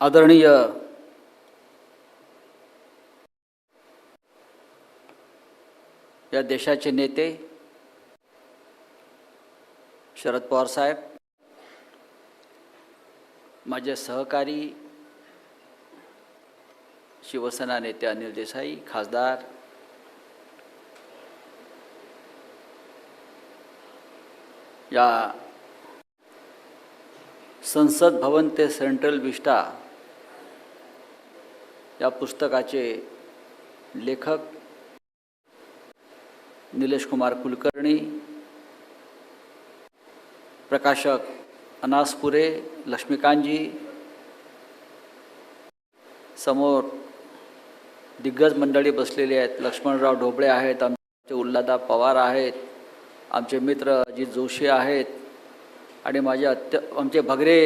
आदरणीय या देशाचे नेते शरद पवार साहेब माझे सहकारी शिवसेना नेते अनिल देसाई खासदार या संसद भवन ते सेंट्रल विस्टा या पुस्तकाचे लेखक निलेश कुमार कुलकर्णी प्रकाशक अनासपुरे लक्ष्मीकांतजी समोर दिग्गज मंडळी बसलेली आहेत. लक्ष्मणराव ढोबळे आहेत आमचे उल्हादा पवार आहेत आमचे मित्र अजित जोशी आहेत आणि माझे अत्य आमचे भगरे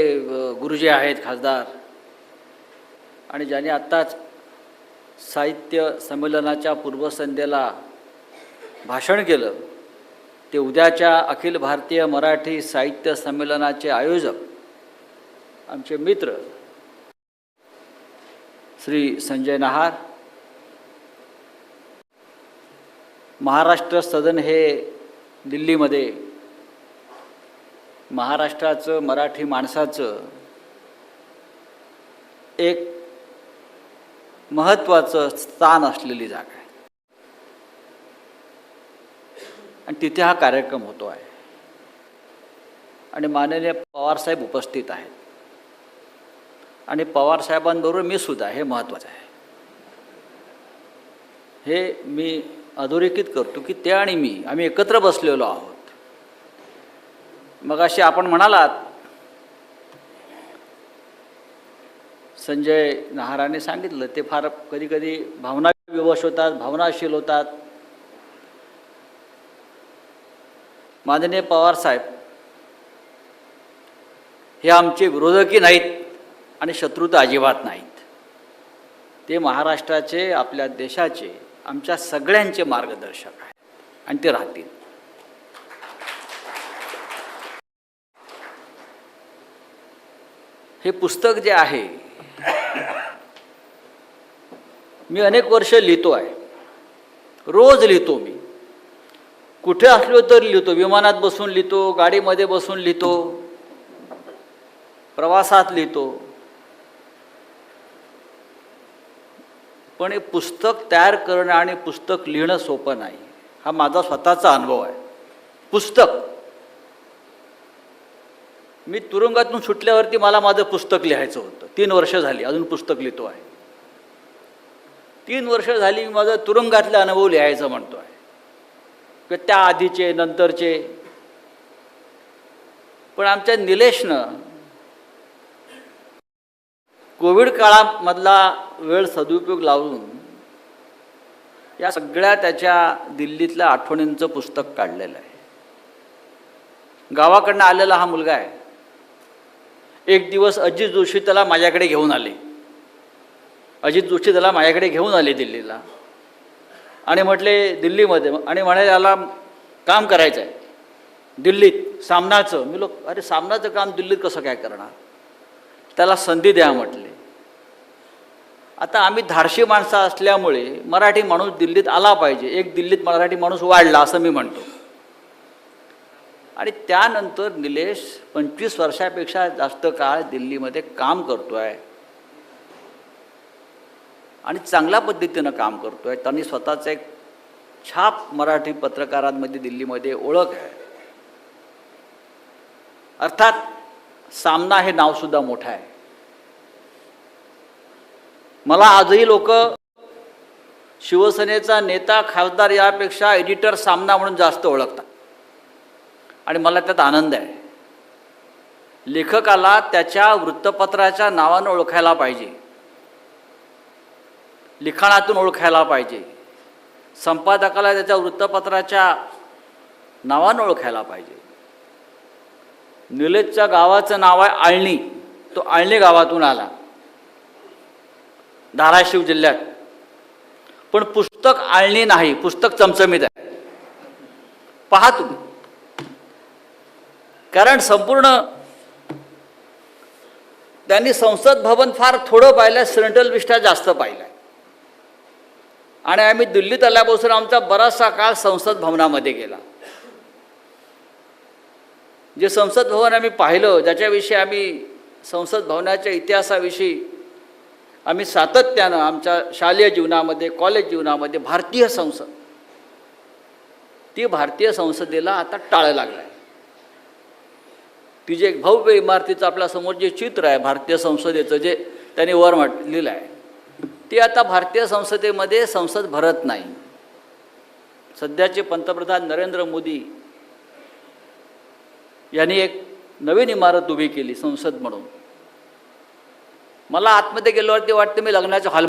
गुरुजी आहेत खासदार. आणि ज्याने आत्ताच साहित्य संमेलनाच्या पूर्वसंध्येला भाषण केलं. ते उद्याच्या अखिल भारतीय मराठी साहित्य संमेलनाचे आयोजक आमचे मित्र श्री संजय नहार. महाराष्ट्र सदन हे दिल्लीमध्ये महाराष्ट्राचं मराठी माणसाचं एक महत्त्वाचं स्थान असलेली जागा आहे. आणि तिथे हा कार्यक्रम होतो आहे. आणि माननीय पवारसाहेब उपस्थित आहेत. आणि पवारसाहेबांबरोबर मी सुद्धा हे महत्त्वाचं आहे. हे मी अधोरेखित करतो की ते आणि मी आम्ही एकत्र बसलेलो आहोत. मग असे आपण म्हणालात संजय नहाराने सांगितलं ते फार कधीकधी भावना विवश होतात भावनाशील होतात. माननीय पवारसाहेब हे आमचे विरोधकही नाहीत आणि शत्रू तर अजिबात नाहीत. ते महाराष्ट्राचे आपल्या देशाचे आमच्या सगळ्यांचे मार्गदर्शक आहेत आणि ते राहतील. हे पुस्तक जे आहे मी अनेक वर्ष लिहितो आहे. रोज लिहितो मी. कुठे असलो तर लिहितो. विमानात बसून लिहितो गाडीमध्ये बसून लिहितो प्रवासात लिहितो. पण हे पुस्तक तयार करणं आणि पुस्तक लिहिणं सोपं नाही. हा माझा स्वतःचा अनुभव आहे. पुस्तक. मी तुरुंगातून सुटल्यावरती मला माझं पुस्तक लिहायचं होतं. तीन वर्ष झाली अजून पुस्तक लिहितो आहे. तीन वर्ष झाली मी माझं तुरुंगातले अनुभव लिहायचं म्हणतो आहे किंवा त्या आधीचे नंतरचे. पण आमच्या निलेशनं कोविड काळामधला वेळ सदुपयोग लावून या सगळ्या त्याच्या दिल्लीतल्या आठवणींचं पुस्तक काढलेलं आहे. गावाकडनं आलेला हा मुलगा आहे. एक दिवस अजित जोशी त्याला माझ्याकडे घेऊन आले. अजित जोशी त्याला माझ्याकडे घेऊन आले दिल्लीला. आणि म्हटले दिल्लीमध्ये. आणि म्हणाले याला काम करायचं आहे दिल्लीत सामनाचं. मी लोक अरे सामनाचं काम दिल्लीत कसं काय करणार? त्याला संधी द्या म्हटले. आता आम्ही धाडशी माणसं असल्यामुळे मराठी माणूस दिल्लीत आला पाहिजे. एक दिल्लीत मराठी माणूस वाढला असं मी म्हणतो. आणि त्यानंतर निलेश पंचवीस वर्षापेक्षा जास्त काळ दिल्लीमध्ये काम करतो आहे आणि चांगल्या पद्धतीनं काम करतो आहे त्यांनी स्वतःचं एक छाप मराठी पत्रकारांमध्ये दिल्लीमध्ये ओळख आहे. अर्थात सामना हे नावसुद्धा मोठं आहे. मला आजही लोक शिवसेनेचा नेता खासदार यापेक्षा एडिटर सामना म्हणून जास्त ओळखतात. आणि मला त्यात आनंद आहे. लेखकाला त्याच्या वृत्तपत्राच्या नावानं ओळखायला पाहिजे. लिखाणातून ओळखायला पाहिजे. संपादकाला त्याच्या वृत्तपत्राच्या नावानं ओळखायला पाहिजे. निलेशच्या गावाचं नाव आहे आळणी. तो आळणी गावातून आला. धाराशिव जिल्ह्यात. पण पुस्तक आळणी नाही पुस्तक चमचमीत आहे. पहा तुम्ही. कारण संपूर्ण त्यांनी संसद भवन फार थोडं पाहिलं सेंट्रल विष्ठा जास्त पाहिलं. आणि आम्ही दिल्लीत आल्यापासून आमचा बराचसा काळ संसद भवनामध्ये गेला. जे संसद भवन आम्ही पाहिलं ज्याच्याविषयी आम्ही संसद भवनाच्या इतिहासाविषयी आम्ही सातत्यानं आमच्या शालेय जीवनामध्ये कॉलेज जीवनामध्ये भारतीय संसद ती भारतीय संसदेला आता टाळं लागलं आहे ती जे एक भव्य इमारतीचं आपल्यासमोर जे चित्र आहे भारतीय संसदेचं जे त्यांनी वर म्हटलेलं आहे ती आता भारतीय संसदेमध्ये संसद भरत नाही. सध्याचे पंतप्रधान नरेंद्र मोदी यांनी एक नवीन इमारत उभी केली संसद म्हणून. मला आतमध्ये गेल्यावरती वाटतं मी लग्नाच्या हॉल